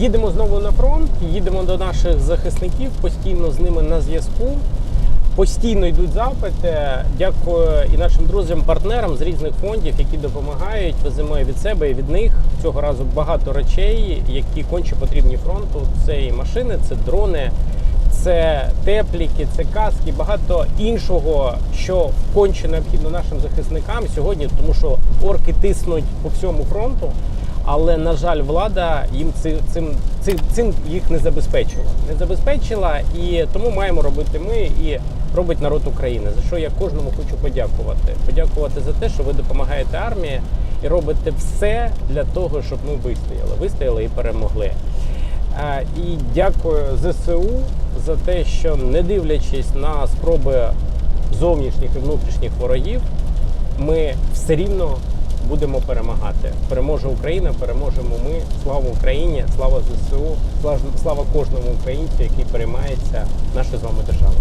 Їдемо знову на фронт, їдемо до наших захисників, постійно з ними на зв'язку. Постійно йдуть запити. Дякую і нашим друзям-партнерам з різних фондів, які допомагають. Веземо від себе і від них цього разу багато речей, які конче потрібні фронту. Це і машини, це дрони, це тепліки, це каски, багато іншого, що конче необхідно нашим захисникам сьогодні, тому що орки тиснуть по всьому фронту. Але на жаль, влада їм ци- цим, цим, цим їх не забезпечила. Не забезпечила, і тому маємо робити ми і робить народ України. За що я кожному хочу подякувати. Подякувати за те, що ви допомагаєте армії і робите все для того, щоб ми вистояли. Вистояли і перемогли. І дякую ЗСУ за те, що не дивлячись на спроби зовнішніх і внутрішніх ворогів, ми все рівно будемо перемагати. Переможе Україна, переможемо ми. Слава Україні, слава ЗСУ, слава- кожному українцю, який переймається нашою з вами державою.